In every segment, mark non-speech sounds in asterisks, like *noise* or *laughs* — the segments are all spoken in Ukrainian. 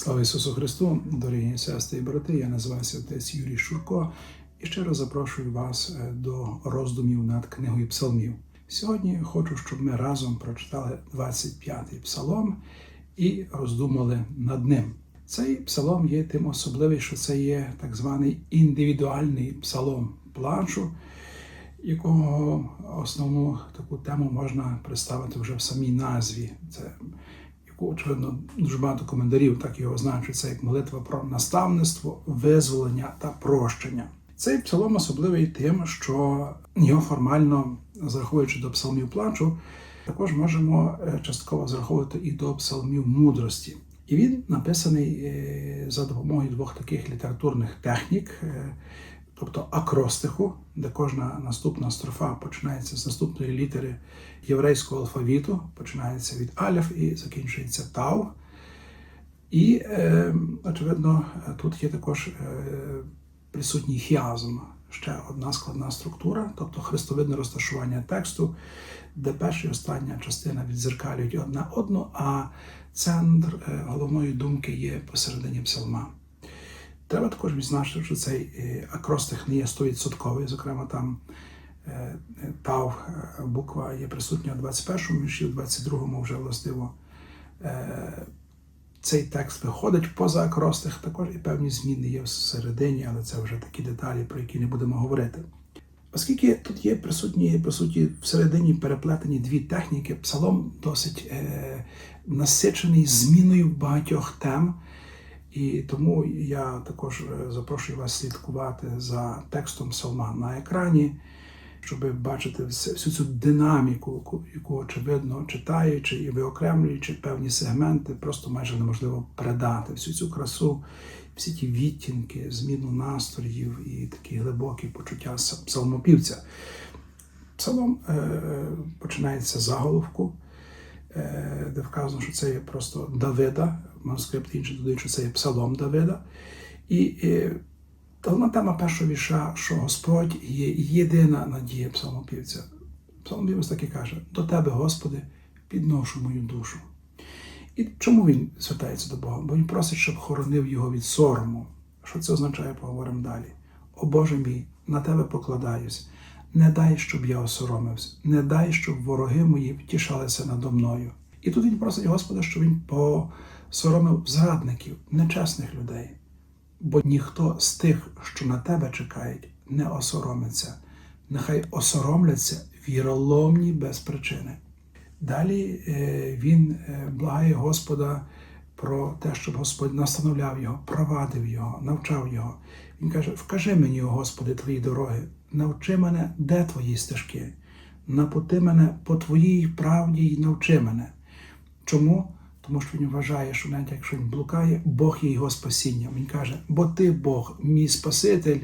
Слава Ісусу Христу, дорогі сестри і брати. Я називаюся отець Юрій Шурко і щиро запрошую вас е, до роздумів над книгою Псалмів. Сьогодні хочу, щоб ми разом прочитали 25-й псалом і роздумали над ним. Цей псалом є тим особливий, що це є так званий індивідуальний псалом плачу, якого основну таку тему можна представити вже в самій назві. Це очевидно, дуже багато коментарів так його означають. Це як молитва про наставництво, визволення та прощення. Цей псалом особливий тим, що його формально зараховуючи до псалмів плачу, також можемо е, частково зараховувати і до псалмів мудрості. І він написаний е, за допомогою двох таких літературних технік, е, тобто акростиху, де кожна наступна строфа починається з наступної літери єврейського алфавіту, починається від алеф і закінчується тау. І, е, очевидно, тут є також е, присутній хіазм, ще одна складна структура, тобто хрестовидне розташування тексту, де перша і остання частина відзеркалюють одна одну, а центр е, головної думки є посередині псалма. Треба також відзначити, що цей е, акростих не є 100%, зокрема, там е, тав е, буква є присутня у 21-му вірші, у 22-му вже властиво е, цей текст виходить поза акростих, також і певні зміни є всередині, але це вже такі деталі, про які не будемо говорити. Оскільки тут є присутні, по суті, всередині переплетені дві техніки, псалом досить е, насичений зміною багатьох тем. І тому я також е, запрошую вас слідкувати за текстом псалма на екрані, щоб бачити всю цю динаміку, яку, очевидно, читаючи і виокремлюючи певні сегменти, просто майже неможливо передати всю цю красу, всі ті відтінки, зміну настроїв і такі глибокі почуття псалмопівця. Псалом е, починається з заголовку, е, де вказано, що це є просто Давида, манускрипти інші додають, що це є псалом Давида. І головна тема першого віша, що Господь є єдина надія псалмопівця. Псалмопівець так і каже: до тебе, Господи, підношу мою душу. І чому він звертається до Бога? Бо він просить, щоб хоронив його від сорому. Що це означає, поговоримо далі. О Боже мій, на тебе покладаюсь. Не дай, щоб я осоромився, не дай, щоб вороги мої втішалися надо мною. І тут він просить Господа, щоб він посоромив зрадників, нечесних людей. Бо ніхто з тих, що на тебе чекають, не осоромиться. Нехай осоромляться віроломні без причини. Далі е, він е, благає Господа про те, щоб Господь настановляв його, провадив його, навчав його. Він каже: Вкажи мені, Господи, твої дороги, навчи мене, де твої стежки, напути мене по твоїй правді і навчи мене. Чому? Тому що він вважає, що навіть якщо він блукає, Бог є його спасіння. Він каже, бо ти Бог, мій Спаситель,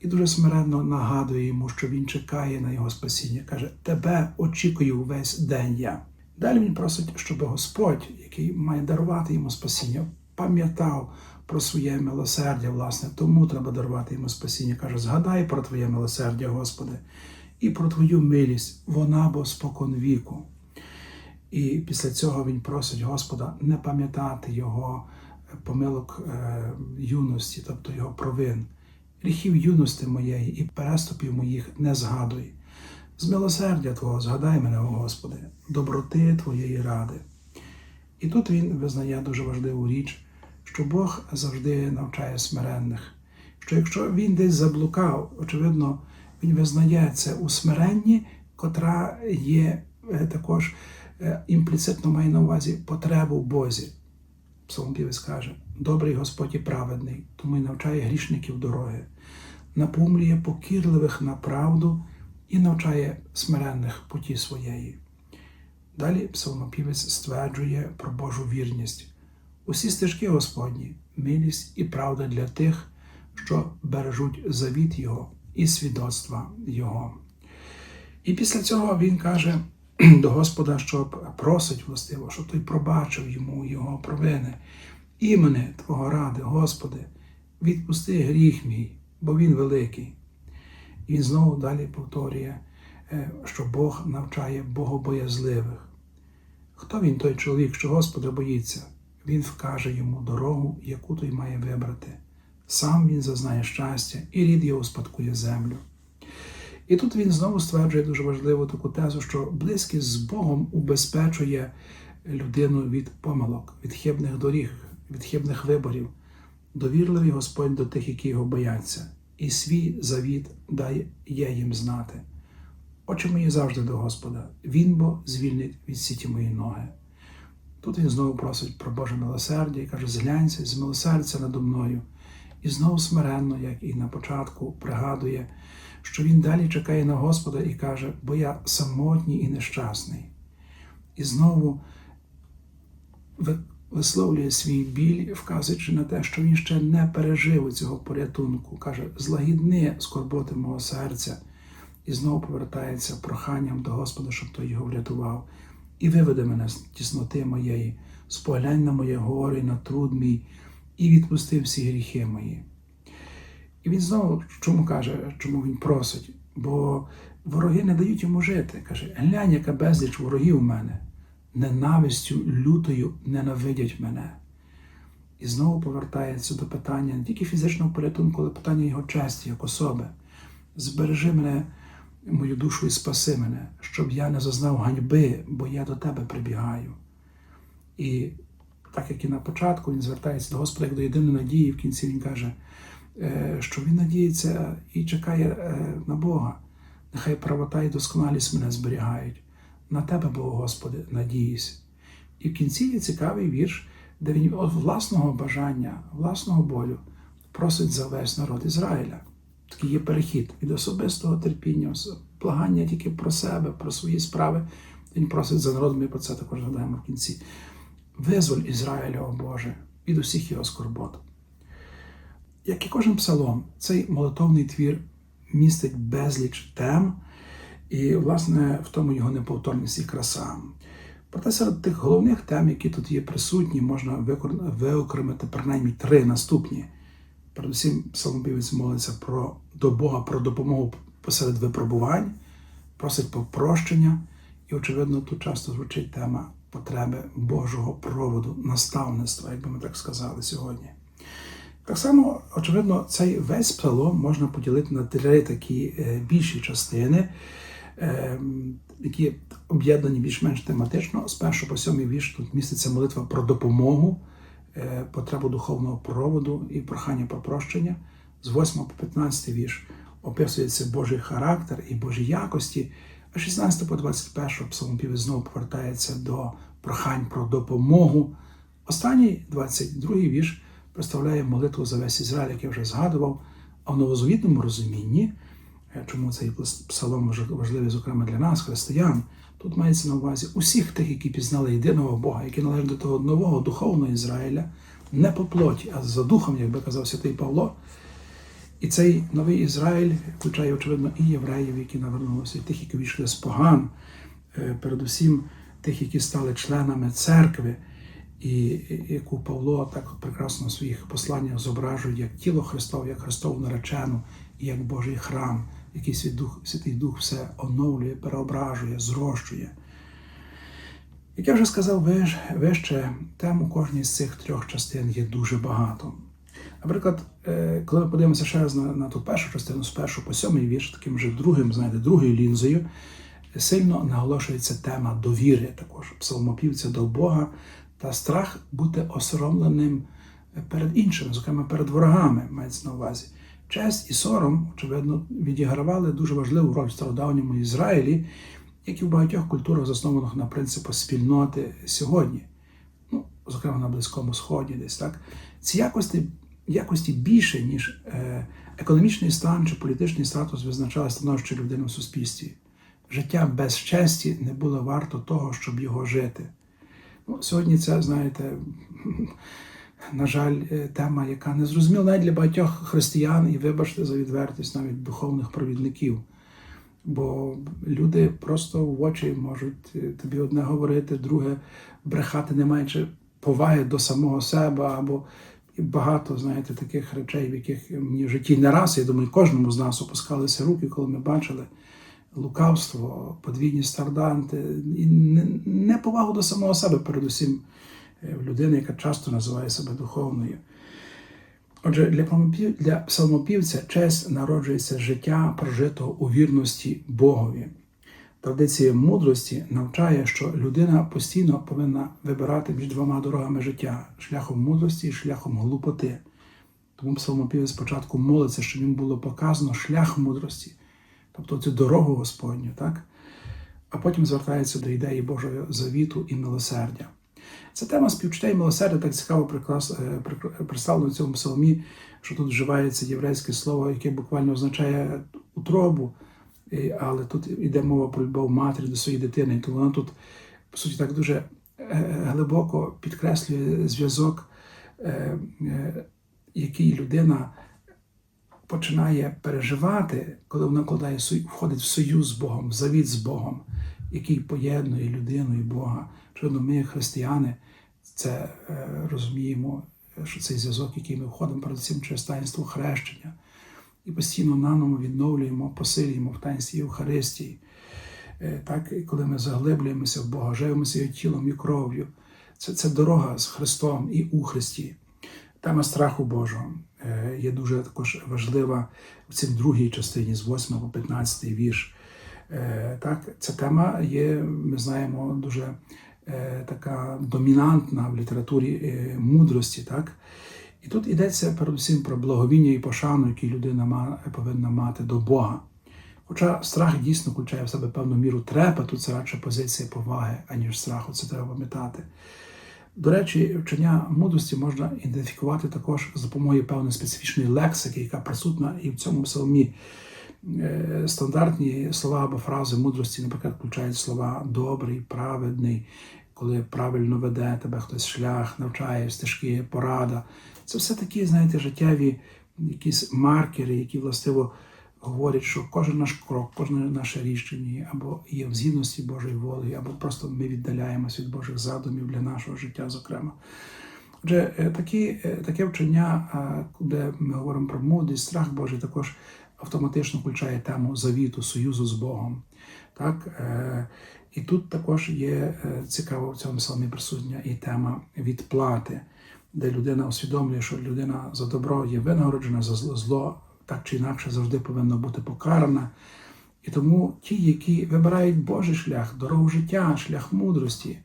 і дуже смиренно нагадує йому, що він чекає на його спасіння. Каже, тебе очікую весь день я. Далі він просить, щоб Господь, який має дарувати йому спасіння, пам'ятав про своє милосердя, власне, тому треба дарувати йому спасіння. Каже, згадай про твоє милосердя, Господи, і про твою милість, вона бо спокон віку. І після цього він просить Господа не пам'ятати його помилок е, юності, тобто його провин, гріхів юності моєї і переступів моїх не згадуй. З милосердя Твого згадай мене, о Господи, доброти Твоєї ради. І тут він визнає дуже важливу річ, що Бог завжди навчає смиренних, що якщо він десь заблукав, очевидно, він визнає це у смиренні, котра є е, також імпліцитно має на увазі потребу в Бозі. Псалмопівець каже, добрий Господь і праведний, тому й навчає грішників дороги, напомлює покірливих на правду і навчає смиренних путі своєї. Далі псалмопівець стверджує про Божу вірність. Усі стежки Господні, милість і правда для тих, що бережуть завіт Його і свідоцтва Його. І після цього він каже до Господа, щоб просить властиво, щоб той пробачив йому його провини. Імене Твого ради, Господи, відпусти гріх мій, бо він великий. І він знову далі повторює, е, що Бог навчає богобоязливих. Хто він той чоловік, що Господа боїться? він вкаже йому дорогу, яку той має вибрати. Сам він зазнає щастя, і рід його спадкує землю. І тут він знову стверджує дуже важливу таку тезу, що близькість з Богом убезпечує людину від помилок, від хибних доріг, від хибних виборів. Довірливий Господь до тих, які його бояться, і свій завіт дає їм знати. Очі мої завжди до Господа, Він бо звільнить від сіті мої ноги. Тут він знову просить про Боже милосердя і каже: зглянься, змилосердься надо мною. І знову смиренно, як і на початку, пригадує, що він далі чекає на Господа і каже, бо я самотній і нещасний. І знову висловлює свій біль, вказуючи на те, що він ще не пережив цього порятунку. Каже, злагідни скорботи мого серця, і знову повертається проханням до Господа, щоб той його врятував, і виведе мене з тісноти моєї, споглянь на моє горе на труд мій, і відпусти всі гріхи мої. І він знову чому каже, чому він просить? Бо вороги не дають йому жити. Каже, глянь, яка безліч ворогів у мене, ненавистю лютою ненавидять мене. І знову повертається до питання не тільки фізичного порятунку, але питання його честі як особи. Збережи мене, мою душу і спаси мене, щоб я не зазнав ганьби, бо я до тебе прибігаю. І так як і на початку, він звертається до Господа як до єдиної надії, в кінці він каже, що він надіється і чекає на Бога. Нехай правота і досконалість мене зберігають. На тебе, Бог, Господи, надіюсь. І в кінці є цікавий вірш, де він від власного бажання, власного болю просить за весь народ Ізраїля. Такий є перехід від особистого терпіння, благання тільки про себе, про свої справи. Він просить за народ, ми про це також згадаємо в кінці. Визволь Ізраїля, о Боже, від усіх його скорбот. Як і кожен псалом, цей молитовний твір містить безліч тем, і, власне, в тому його неповторність і краса. Проте серед тих головних тем, які тут є присутні, можна виокремити принаймні три наступні. Передусім, псалмопівець молиться про, до Бога про допомогу посеред випробувань, просить про прощення, і, очевидно, тут часто звучить тема потреби Божого проводу, наставництва, як би ми так сказали сьогодні. Так само, очевидно, цей весь псалом можна поділити на три такі більші частини, які об'єднані більш-менш тематично. З першого по сьомий вірш тут міститься молитва про допомогу, потребу духовного проводу і прохання про прощення. З 8 по 15 вірш описується Божий характер і Божі якості. А 16 по 21 псалмопівець знову повертається до прохань про допомогу. Останній 22 вірш представляє молитву за весь Ізраїль, як я вже згадував, а в новозавітному розумінні, чому цей псалом важливий, зокрема для нас, християн, тут мається на увазі усіх тих, які пізнали єдиного Бога, які належать до того нового духовного Ізраїля, не по плоті, а за духом, як би казав святий Павло. І цей новий Ізраїль включає, очевидно, і євреїв, які навернулися, і тих, які війшли з поган, передусім тих, які стали членами церкви, і яку Павло так прекрасно в своїх посланнях зображує як тіло Христове, як Христову наречену і як Божий храм, який Святий Дух, все оновлює, переображує, зрощує. Як я вже сказав вище, тем у кожній з цих трьох частин є дуже багато. Наприклад, коли ми подивимося ще раз на, на ту першу частину, з першого по сьомий вірш, таким вже другим, знаєте, другою лінзою, сильно наголошується тема довіри також, псалмопівця до Бога та страх бути осоромленим перед іншими, зокрема перед ворогами, мається на увазі. Честь і сором, очевидно, відігравали дуже важливу роль в стародавньому Ізраїлі, як і в багатьох культурах, заснованих на принципах спільноти сьогодні, ну, зокрема на Близькому Сході, десь так. Ці якості якості більше, ніж е, економічний стан чи політичний статус визначали становище людини в суспільстві. Життя без честі не було варто того, щоб його жити. Ну, Сьогодні це, знаєте, *laughs* на жаль, тема, яка не зрозуміла навіть для багатьох християн, і вибачте за відвертість навіть духовних провідників. Бо люди просто в очі можуть тобі одне говорити, друге брехати, не маючи поваги до самого себе або багато, знаєте, таких речей, в яких мені в житті не раз, я думаю, кожному з нас опускалися руки, коли ми бачили лукавство, подвійні старданти, і неповагу до самого себе, передусім, е, в людини, яка часто називає себе духовною. Отже, для для псалмопівця честь народжується життя, прожитого у вірності Богові. Традиція мудрості навчає, що людина постійно повинна вибирати між двома дорогами життя шляхом мудрості і шляхом глупоти. Тому псалмопівець спочатку молиться, щоб йому було показано шлях мудрості, тобто цю дорогу Господню, так? а потім звертається до ідеї Божого завіту і милосердя. Ця тема співчуття і милосердя так цікаво е, представлена в цьому псалмі, що тут вживається єврейське слово, яке буквально означає утробу, але тут йде мова про любов матері до своєї дитини. Тому вона тут, по суті, так дуже е, глибоко підкреслює зв'язок, е, який людина починає переживати, коли вона вкладає входить в союз з Богом, в завіт з Богом, який поєднує людину і Бога. Очевидно, ми, християни, це е, розуміємо, що цей зв'язок, який ми входимо перед цим через таїнство хрещення, і постійно наново відновлюємо, посилюємо в таїнстві Євхаристії. Е, Так, і коли ми заглиблюємося в Бога, живемося його тілом і кров'ю. Це, це дорога з Христом і у Христі. Тема страху Божого е, є дуже також важлива в цій другій частині з 8 по 15 вірш. Е, Так, ця тема є, ми знаємо, дуже е, така домінантна в літературі мудрості. Так? І тут йдеться передусім про благовіння і пошану, які людина повинна мати до Бога. Хоча страх дійсно включає в себе певну міру трепету, це радше позиція поваги, аніж страху, це треба пам'ятати. До речі, вчення мудрості можна ідентифікувати також з допомогою певної специфічної лексики, яка присутна і в цьому псалмі. Е, Стандартні слова або фрази мудрості, наприклад, включають слова добрий, праведний, коли правильно веде тебе хтось шлях, навчає стежки, порада. Це все такі, знаєте, життєві якісь маркери, які властиво говорять, що кожен наш крок, кожне наше рішення або є в згідності Божої волі, або просто ми віддаляємося від Божих задумів для нашого життя, зокрема. Отже, е, такі, е, таке вчення, де ми говоримо про мудрість, страх Божий, також автоматично включає тему завіту, союзу з Богом. Так? Е, І тут також є цікаво в цьому псалмі присутня і тема відплати, де людина усвідомлює, що людина за добро є винагороджена, за зло так чи інакше завжди повинна бути покарана. І тому ті, які вибирають Божий шлях, дорогу життя, шлях мудрості,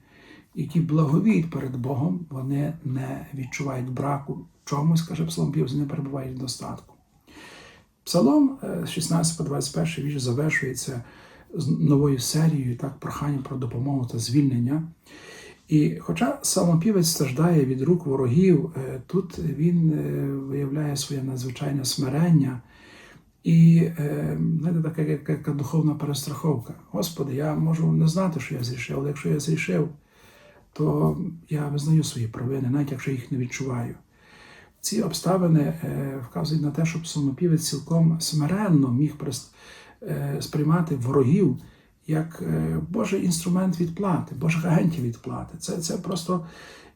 які благовіють перед Богом, вони не відчувають браку чомусь, каже Псалом Пів, не перебувають в достатку. Псалом е, з 16 по 21 вірш завершується з новою серією, так, проханням про допомогу та звільнення. І хоча самопівець страждає від рук ворогів, е, тут він е, виявляє своє надзвичайне смирення і е, знаєте, така яка, яка духовна перестраховка. Господи, я можу не знати, що я зрішив, але якщо я зрішив, то я визнаю свої провини, навіть якщо їх не відчуваю. Ці обставини вказують на те, що псалмопівець цілком смиренно міг сприймати ворогів як е, Божий інструмент відплати, Божих агентів відплати. Це, це просто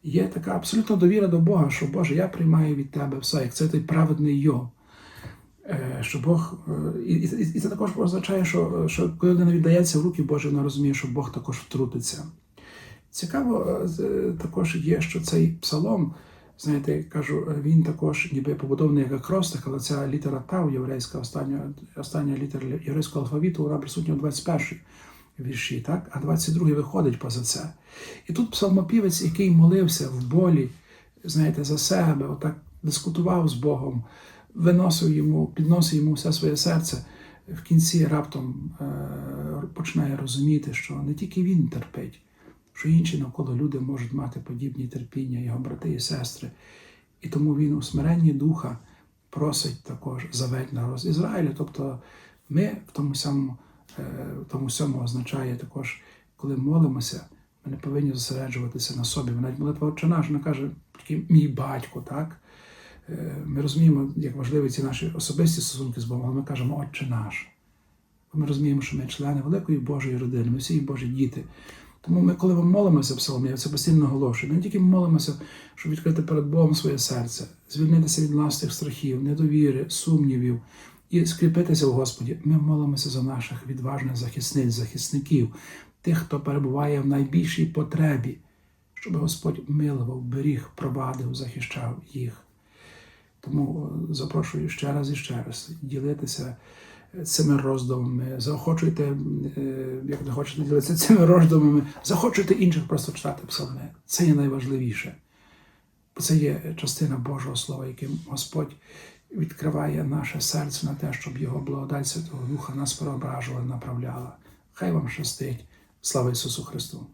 є така абсолютна довіра до Бога, що Боже, я приймаю від Тебе все, як це той праведний Йов. Е, Що Бог, е, і, і, і це також означає, що, що коли людина віддається в руки Божі, вона розуміє, що Бог також втрутиться. Цікаво також є, що цей псалом, знаєте, кажу, е, він також ніби побудований як акростик, але ця літера Тау єврейська, остання, остання літера єврейського алфавіту, вона присутня у 21 вірші, так? а 22 виходить поза це. І тут псалмопівець, який молився в болі, знаєте, за себе, отак дискутував з Богом, виносив йому, підносив йому все своє серце, в кінці раптом е, починає розуміти, що не тільки він терпить, що інші навколо люди можуть мати подібні терпіння, його брати і сестри. І тому він у смиренні духа просить також заведь народ з Ізраїля. Тобто ми в тому самому, е, в тому всьому означає також, коли молимося, ми не повинні зосереджуватися на собі. Навіть молитва Отче наш, вона каже, мій батько, так? Е, Ми розуміємо, як важливі ці наші особисті стосунки з Богом, але ми кажемо Отче наш. Ми розуміємо, що ми члени великої Божої родини, ми всі Божі діти. Тому ми, коли ми молимося псалмі, я це постійно наголошую, ми не тільки молимося, щоб відкрити перед Богом своє серце, звільнитися від власних страхів, недовіри, сумнівів і скріпитися в Господі. Ми молимося за наших відважних захисниць, захисників, тих, хто перебуває в найбільшій потребі, щоб Господь милував, беріг, провадив, захищав їх. Тому е, запрошую ще раз і ще раз ділитися цими роздумами, заохочуйте, е, як не хочете ділитися цими роздумами, заохочуйте інших просто читати псалми. Це є найважливіше. Бо це є частина Божого Слова, яким Господь відкриває наше серце на те, щоб його благодать Святого Духа нас преображувала, направляла. Хай вам щастить. Слава Ісусу Христу!